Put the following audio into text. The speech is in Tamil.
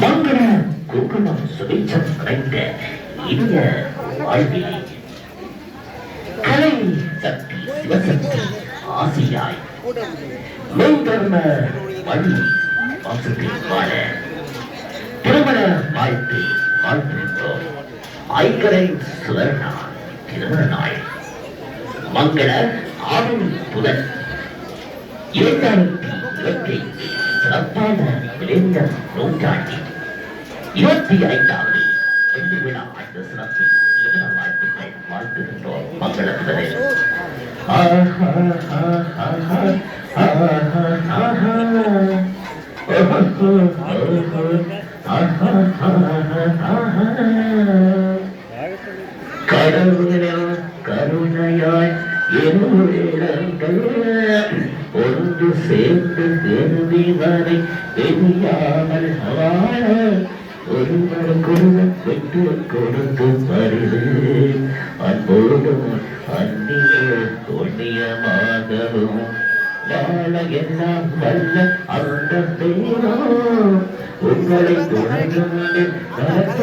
மங்கள குங்குமம் சுபிச்சம் இனிய வாழ்வில் கலை சக்தி சிவசக்தி ஆசியாய் மெய்தர்ம வழி வாழ திருமண ஐக்கரை சுவர்ணா திருமண நாள் மங்கள ஆவணி புதன் இரண்டாயிரத்தி இருபத்தி சிறப்பான விளைந்த நூற்றாண்டில் இருபத்தி ஐந்தாவது வெள்ளி விழா ஆண்டு சிறப்பு வாழ்த்துக்கள் வாழ்த்துகின்றோம் மங்கள புதனில் ஆஹா ஆஹா ஆஹா ஆஹா கடவுளின் ஒன்று சேர்ந்து எழுதி வரை தெரியாமல் வாழ குருவன் விட்டு கொடுத்து பரிது அன்போடும் அந்நிய தொண்ணியமாகவும் வாழ எல்லாம் வல்ல அந்த தேவோ உங்களை துணை நடத்த